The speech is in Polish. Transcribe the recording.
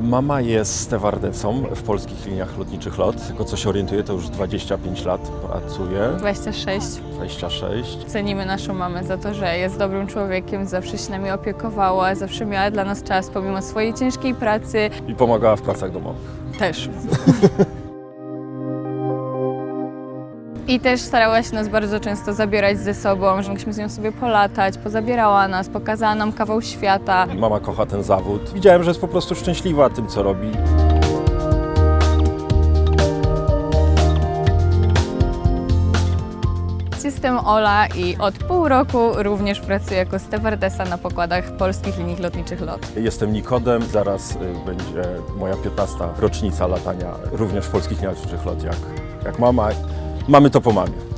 Mama jest stewardesą w polskich liniach lotniczych LOT. Tylko co się orientuję, to już 25 lat pracuje, 26. 26. Cenimy naszą mamę za to, że jest dobrym człowiekiem, zawsze się nami opiekowała, zawsze miała dla nas czas, pomimo swojej ciężkiej pracy. I pomagała w pracach domowych. Też. I też starała się nas bardzo często zabierać ze sobą, że mogliśmy z nią sobie polatać, pozabierała nas, pokazała nam kawał świata. Mama kocha ten zawód. Widziałem, że jest po prostu szczęśliwa tym, co robi. Jestem Ola i od pół roku również pracuję jako stewardesa na pokładach polskich linii lotniczych LOT. Jestem Nikodem, zaraz y, będzie moja 15. rocznica latania również w polskich liniach lotniczych LOT jak, jak mama. Mamy to po mamie.